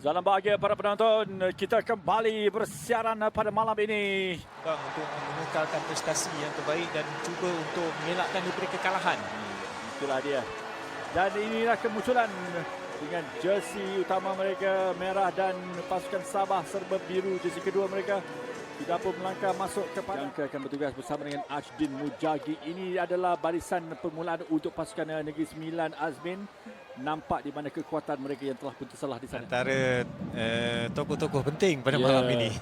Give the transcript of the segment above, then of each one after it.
Salam bahagia para penonton. Kita kembali bersiaran pada malam ini. Bang untuk mengekalkan prestasi yang terbaik dan cuba untuk mengelakkan daripada kekalahan. Itulah dia. Dan inilah kemunculan dengan jersey utama mereka merah dan pasukan Sabah serba biru jersey kedua mereka tidak pun melangkah masuk kepada yang akan bertugas bersama dengan Ashdin Mujagi. Ini adalah barisan permulaan untuk pasukan Negeri Sembilan Azmin. Nampak di mana kekuatan mereka yang telah pun tersalah di sana. Antara uh, tokoh-tokoh penting pada Ya. malam ini.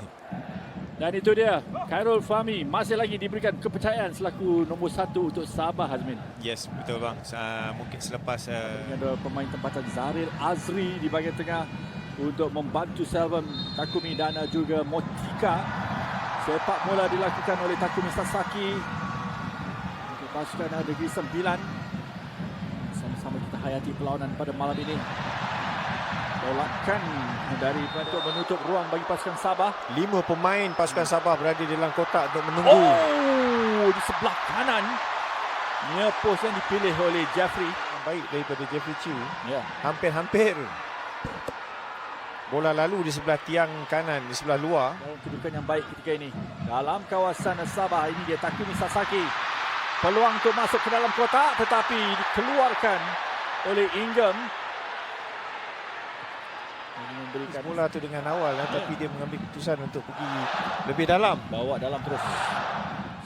Dan itu dia, Khairul Fahmi masih lagi diberikan kepercayaan selaku nombor satu untuk Sabah Azmin. Yes, betul bang. Uh, mungkin selepas uh, Dengan ada pemain tempatan Zaril Azri di bahagian tengah untuk membantu Selvam Takumi dan juga Motika. Sepak bola dilakukan oleh Takumi Sasaki untuk pasukan Negeri Sembilan. Sama-sama kita hayati perlawanan pada malam ini. Tolakan dari untuk menutup ruang bagi pasukan Sabah. lima pemain pasukan Sabah berada di dalam kotak untuk menunggu. Oh, di sebelah kanan. Near post yang dipilih oleh Jeffrey. Baik daripada Jeffrey Chiu. Ya. Hampir-hampir. Bola lalu di sebelah tiang kanan, di sebelah luar. Dalam kedudukan yang baik ketika ini. Dalam kawasan Sabah ini dia Takumi Sasaki. Peluang untuk masuk ke dalam kotak tetapi dikeluarkan oleh Ingham. Ini memberikan Bola tu dengan awal ya, tapi dia mengambil keputusan untuk pergi lebih dalam. bawa dalam terus.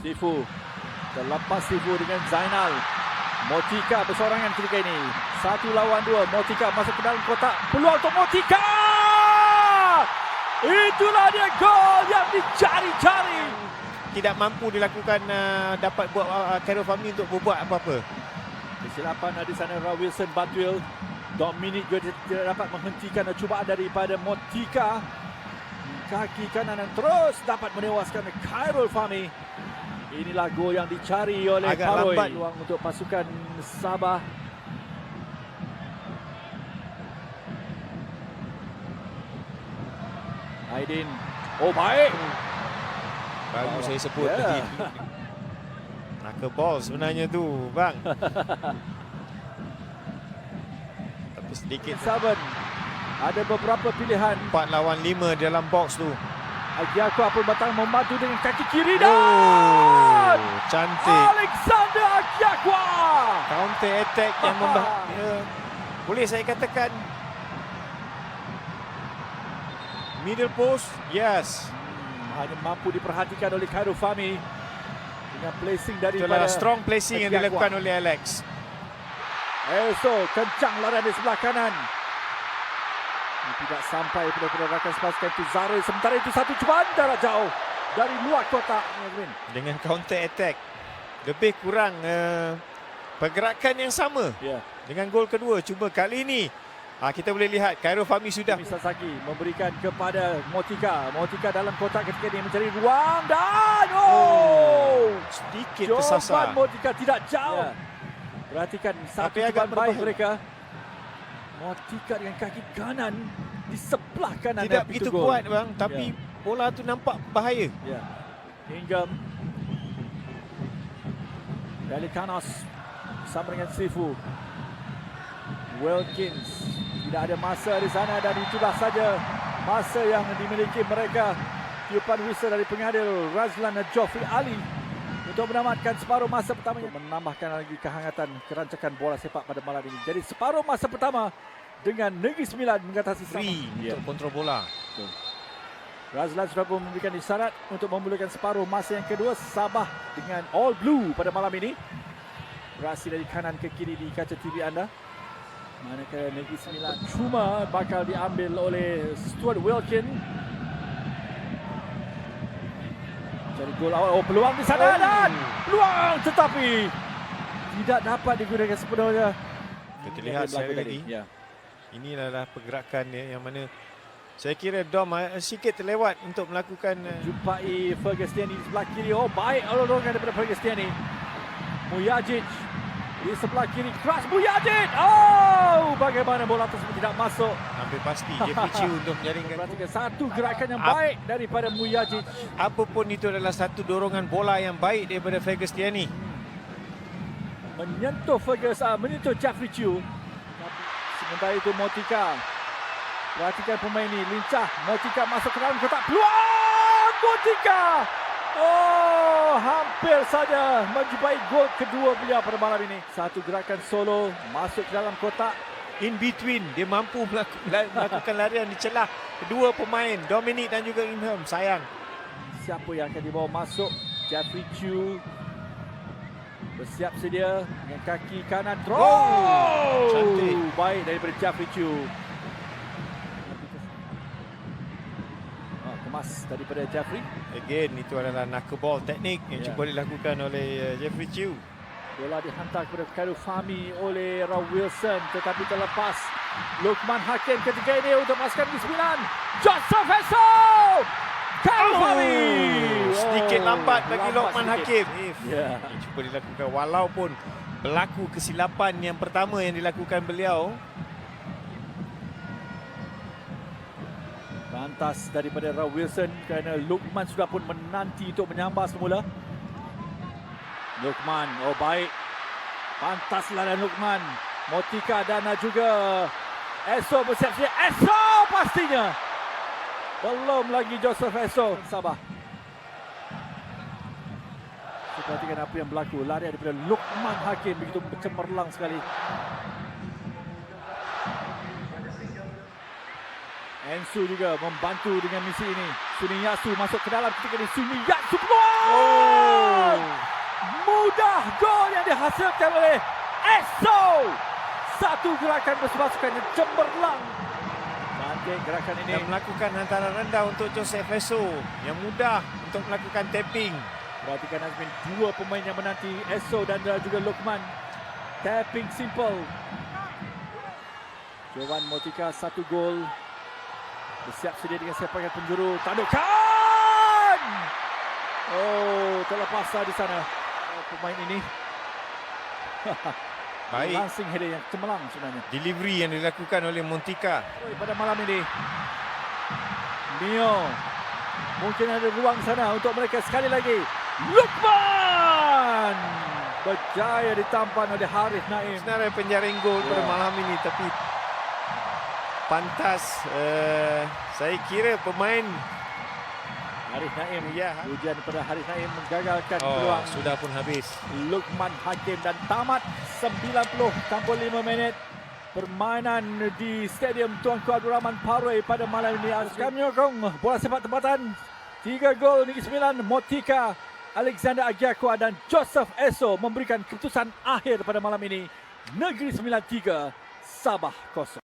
Sifu. Terlepas Sifu dengan Zainal. Motika bersorangan ketika ini. Satu lawan dua. Motika masuk ke dalam kotak. Peluang untuk Motika! Itulah dia gol yang dicari-cari. Tidak mampu dilakukan uh, dapat buat uh, Khairul Fahmi untuk berbuat apa-apa. Kesilapan di sana Ra Wilson Batwil. Dominic juga tidak dapat menghentikan cubaan daripada Motika. Kaki kanan yang terus dapat menewaskan Khairul Fahmi. Inilah gol yang dicari oleh Agak Paroi. lambat. Peluang untuk pasukan Sabah. Aidin. Oh baik. Baru Bawah. saya sebut Ya. tadi. Knuckleball sebenarnya tu, bang. Tapi sedikit Saban. Ada beberapa pilihan. 4 lawan 5 dalam box tu. Agiako apa batang membantu dengan kaki kiri dan Oh, cantik. Alexander Agiakwa. Counter attack yang membahaya. Boleh saya katakan middle post, yes. Hanya mampu diperhatikan oleh Khairul Fahmi dengan placing daripada Itulah strong placing yang dilakukan oleh Alex. Eso kencang larian di sebelah kanan. Ini tidak sampai pada pergerakan sepasukan itu Zaril. Sementara itu satu cubaan jarak jauh dari luar kotak. Dengan counter attack. Lebih kurang uh, pergerakan yang sama Ya. dengan gol kedua. Cuma kali ini ah, kita boleh lihat Khairul Fahmi sudah Sasaki memberikan kepada Motika. Motika dalam kotak ketika dia mencari ruang dan oh, sedikit jawapan tersasar. Motika tidak jauh. Perhatikan satu cubaan baik mereka. Motika dengan kaki kanan di sebelah kanan Tidak begitu gol. kuat bang, tapi bola tu nampak bahaya. Ya. Ingham. Pelikanos bersama dengan Sifu. Wilkins. Tidak ada masa di sana dan itulah saja masa yang dimiliki mereka. Tiupan whistle dari pengadil Razlan Joffrey Ali untuk menamatkan separuh masa pertama untuk menambahkan lagi kehangatan kerancakan bola sepak pada malam ini. Jadi separuh masa pertama dengan Negeri Sembilan mengatasi. Free Ya. untuk kontrol bola. Razlan sudah pun memberikan isyarat untuk memulakan separuh masa yang kedua Sabah dengan all blue pada malam ini. Beraksi dari kanan ke kiri di kaca TV anda. Manakala Negeri Sembilan cuma bakal diambil oleh Stuart Wilkin. Jadi gol awal. Oh peluang di sana Oh. dan peluang tetapi tidak dapat digunakan sepenuhnya. Kita lihat sekali lagi. Ya. Ini adalah pergerakan dia yang mana saya kira Dom uh, sikit terlewat untuk melakukan uh, jumpai Fergustiani di sebelah kiri. Oh, baik dorongan daripada Fergustiani. Mujagic di sebelah kiri. Keras Mujagic. Oh, bagaimana bola tersebut tidak masuk. hampir pasti Jeffrey Chiu untuk menjaringkan Perhatikan satu gerakan yang Ap- baik daripada Mujagic. apapun itu adalah satu dorongan bola yang baik daripada Fergustiani. Menyentuh Fergus, ah, menyentuh Jeffrey Chiu. Sementara itu Motika Perhatikan pemain ini lincah. Motika masuk ke dalam kotak. Peluang Motika. Oh, hampir saja menjumpai gol kedua beliau pada malam ini. Satu gerakan solo masuk ke dalam kotak. In between dia mampu melaku- melakukan larian di celah kedua pemain Dominic dan juga Inham. Sayang. Siapa yang akan dibawa masuk? Jeffrey Chu bersiap sedia dengan kaki kanan draw. Oh, cantik. Baik daripada Jeffrey Chu. Kemas daripada Jeffrey. Again itu adalah knuckleball teknik yang Ya. cuba dilakukan oleh uh, Jeffrey Chew. Bola dihantar kepada Khairul Fahmi oleh Raw Wilson tetapi terlepas. Lukman Hakim ketika ini untuk pasukan Negeri Sembilan. Joseph Heso! Khairul Fahmi! Sedikit Oh, lambat bagi lambat Lokman sedikit. Hakim. If yang cuba dilakukan walaupun berlaku kesilapan yang pertama yang dilakukan beliau Lantas daripada Raw Wilson kerana Lukman sudah pun menanti untuk menyambar semula. Lukman, oh baik. Pantas lawan Lukman. Motika dan juga Eso bersiap sedia. Eso pastinya. Belum lagi Joseph Eso. Sabar. Kita perhatikan apa yang berlaku. Lari daripada Lukman Hakim begitu cemerlang sekali. Ensu juga membantu dengan misi ini. Suniyasu masuk ke dalam ketika ini. Suniyasu keluar! Mudah gol yang dihasilkan oleh Eso. Satu gerakan berpasukan yang cemerlang. Cantik gerakan ini. dan melakukan hantaran rendah untuk Joseph Eso yang mudah untuk melakukan tapping. Perhatikan Azmin. Dua pemain yang menanti. Eso dan juga Lukman. Tapping simple. Jovan Motika satu gol. Bersiap sedia dengan sepakan penjuru. Tandukan! Oh, terlepas lah di sana. Oh, pemain ini. Baik Langsing header yang cemerlang sebenarnya. delivery yang dilakukan oleh Montika. Oi, pada malam ini. Mio. Mungkin ada ruang sana untuk mereka sekali lagi. Lukman! Berjaya ditampan oleh Harith Naim. Sebenarnya penjaring gol pada Ya. malam ini tapi pantas uh, saya kira pemain Harith Naim. ya Ujian daripada Harith Naim menggagalkan oh, peluang sudah pun habis. Lukman Hakim dan tamat 90 tanpa 5 minit permainan di Stadium Tuanku Abdul Rahman Parway pada malam ini. Kami menyokong bola sepak tempatan. 3 gol Negeri Sembilan, Motika, Alexander Agiakwa dan Joseph Eso memberikan keputusan akhir pada malam ini. Negeri Sembilan 3, Sabah 0.